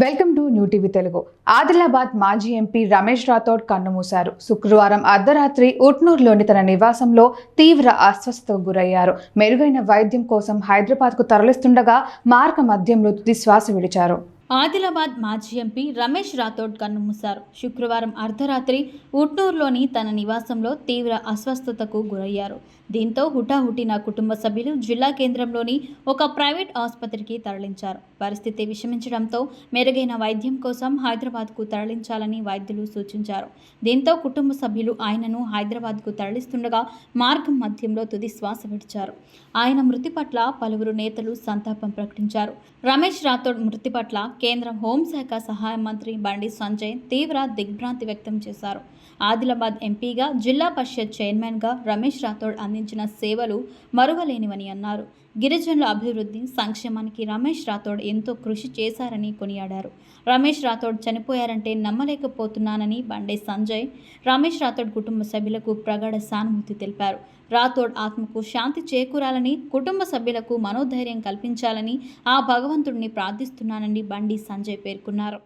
Welcome to New TV Telugu. Adilabad మాజీ MP Ramesh Rathod కన్నుమూశారు శుక్రవారం అర్ధరాత్రి ఉట్నూరులోని తన నివాసంలో తీవ్ర అస్వస్థతకు గురయ్యారు. మెరుగైన వైద్యం కోసం హైదరాబాద్కు తరలిస్తుండగా మార్గ మధ్యంలో తుది శ్వాస విడిచారు. ఆదిలాబాద్ మాజీ ఎంపీ రమేష్ రాథోడ్ కన్నుమూశారు శుక్రవారం అర్ధరాత్రి ఉట్నూరులోని తన నివాసంలో తీవ్ర అస్వస్థతకు గురయ్యారు. దీంతో హుటాహుటిన కుటుంబ సభ్యులు జిల్లా కేంద్రంలోని ఒక ప్రైవేట్ ఆసుపత్రికి తరలించారు. పరిస్థితి విషమించడంతో మెరుగైన వైద్యం కోసం హైదరాబాద్కు తరలించాలని వైద్యులు సూచించారు. దీంతో కుటుంబ సభ్యులు ఆయనను హైదరాబాద్కు తరలిస్తుండగా మార్గం మధ్యంలో తుది శ్వాస విడిచారు. ఆయన మృతి పట్ల పలువురు నేతలు సంతాపం ప్రకటించారు. రమేష్ రాథోడ్ మృతి పట్ల కేంద్ర హోంశాఖ సహాయ మంత్రి బండి సంజయ్ తీవ్ర దిగ్భ్రాంతి వ్యక్తం చేశారు. ఆదిలాబాద్ ఎంపీగా జిల్లా పరిషత్ చైర్మన్గా రమేష్ రాథోడ్ అందించిన సేవలు మరువలేనివని అన్నారు. గిరిజనుల అభివృద్ధి సంక్షేమానికి రమేష్ రాథోడ్ ఎంతో కృషి చేశారని కొనియాడారు. రమేష్ రాథోడ్ చనిపోయారంటే నమ్మలేకపోతున్నానని బండే సంజయ్ రమేష్ రాథోడ్ కుటుంబ సభ్యులకు ప్రగాఢ సానుభూతి తెలిపారు. రాథోడ్ ఆత్మకు శాంతి చేకూరాలని కుటుంబ సభ్యులకు మనోధైర్యం కల్పించాలని ఆ భగవంతుడిని ప్రార్థిస్తున్నానని బండి సంజయ్ పేర్కొన్నారు.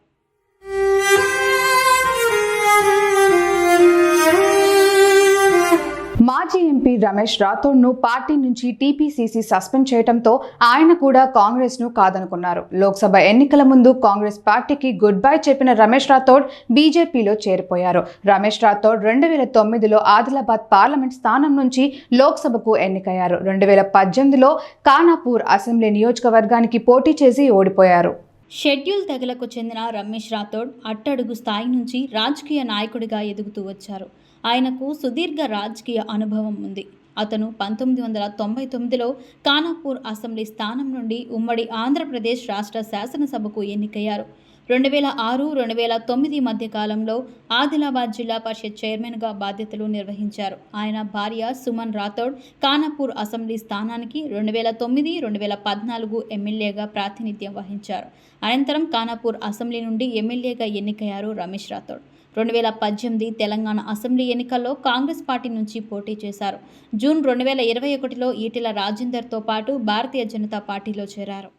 మాజీ ఎంపీ రమేష్ రాథోడ్ను పార్టీ నుంచి టీపీసీసీ సస్పెండ్ చేయడంతో ఆయన కూడా కాంగ్రెస్ను కాదనుకున్నారు. లోక్సభ ఎన్నికల ముందు కాంగ్రెస్ పార్టీకి గుడ్ బై చెప్పిన రమేష్ రాథోడ్ బీజేపీలో చేరిపోయారు. రమేష్ రాథోడ్ రెండు వేల తొమ్మిదిలో ఆదిలాబాద్ పార్లమెంట్ స్థానం నుంచి లోక్సభకు ఎన్నికయ్యారు. రెండు వేల పద్దెనిమిదిలో కానాపూర్ అసెంబ్లీ నియోజకవర్గానికి పోటీ చేసి ఓడిపోయారు. షెడ్యూల్ తెగలకు చెందిన రమేష్ రాథోడ్ అట్టడుగు స్థాయి నుంచి రాజకీయ నాయకుడిగా ఎదుగుతూ వచ్చారు. ఆయనకు సుదీర్ఘ రాజకీయ అనుభవం ఉంది. అతను పంతొమ్మిది వందల తొంభై తొమ్మిదిలో కానాపూర్ అసెంబ్లీ స్థానం నుండి ఉమ్మడి ఆంధ్రప్రదేశ్ రాష్ట్ర శాసనసభకు ఎన్నికయ్యారు. రెండు వేల ఆరు రెండు వేల తొమ్మిది మధ్య కాలంలో ఆదిలాబాద్ జిల్లా పరిషత్ చైర్మన్గా బాధ్యతలు నిర్వహించారు. ఆయన భార్య సుమన్ రాథోడ్ కానాపూర్ అసెంబ్లీ స్థానానికి రెండు వేల తొమ్మిది రెండు వేల పద్నాలుగు ఎమ్మెల్యేగా ప్రాతినిధ్యం వహించారు. అనంతరం కానాపూర్ అసెంబ్లీ నుండి ఎమ్మెల్యేగా ఎన్నికయ్యారు రమేష్ రాథోడ్. రెండు వేల పద్దెనిమిది తెలంగాణ అసెంబ్లీ ఎన్నికల్లో కాంగ్రెస్ పార్టీ నుంచి పోటీ చేశారు. జూన్ రెండు వేల ఇరవై ఒకటిలో ఈటెల రాజేందర్తో పాటు భారతీయ జనతా పార్టీలో చేరారు.